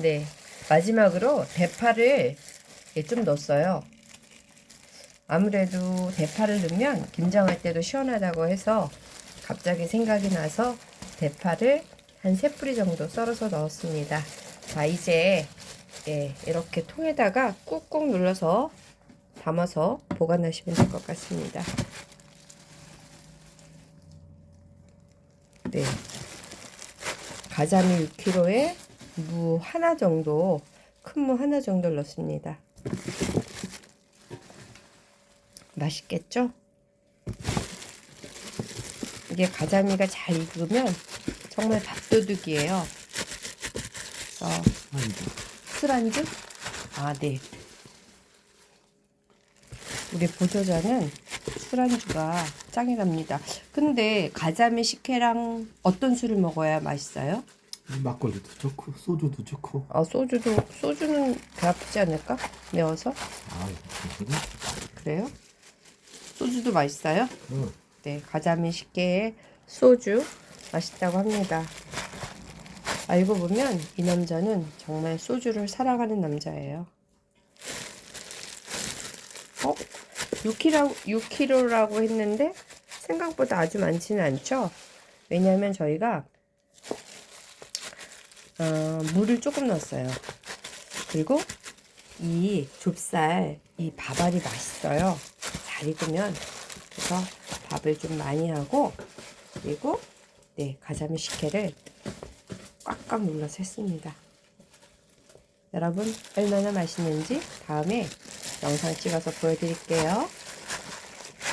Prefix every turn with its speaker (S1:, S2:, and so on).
S1: 네. 마지막으로 대파를 예, 좀 넣었어요. 아무래도 대파를 넣으면 김장할 때도 시원하다고 해서 갑자기 생각이 나서 대파를 한 세 뿌리 정도 썰어서 넣었습니다. 자, 이제 예, 이렇게 통에다가 꾹꾹 눌러서 담아서 보관하시면 될 것 같습니다. 네. 가자미 6kg에 무 하나 정도, 큰 무 하나 정도 넣습니다. 맛있겠죠? 이게 가자미가 잘 익으면 정말 밥도둑이에요. 어, 술안주? 아, 네. 우리 보조자는 술안주가 짱이랍니다. 근데 가자미 식혜랑 어떤 술을 먹어야 맛있어요?
S2: 막걸리도 좋고 소주도 좋고
S1: 아, 소주도, 소주는 배 아프지 않을까? 매워서?
S2: 아
S1: 그래요? 소주도 맛있어요?
S2: 응.
S1: 네, 가자미 식혜에 소주 맛있다고 합니다. 알고 보면 이 남자는 정말 소주를 사랑하는 남자예요. 어? 6kg, 6kg라고 했는데 생각보다 아주 많지는 않죠? 왜냐하면 저희가 어, 물을 조금 넣었어요. 그리고 이 좁쌀, 이 밥알이 맛있어요. 잘 익으면. 그래서 밥을 좀 많이 하고, 그리고, 네, 가자미 식혜를 꽉꽉 눌러서 했습니다. 여러분, 얼마나 맛있는지 다음에 영상 찍어서 보여드릴게요.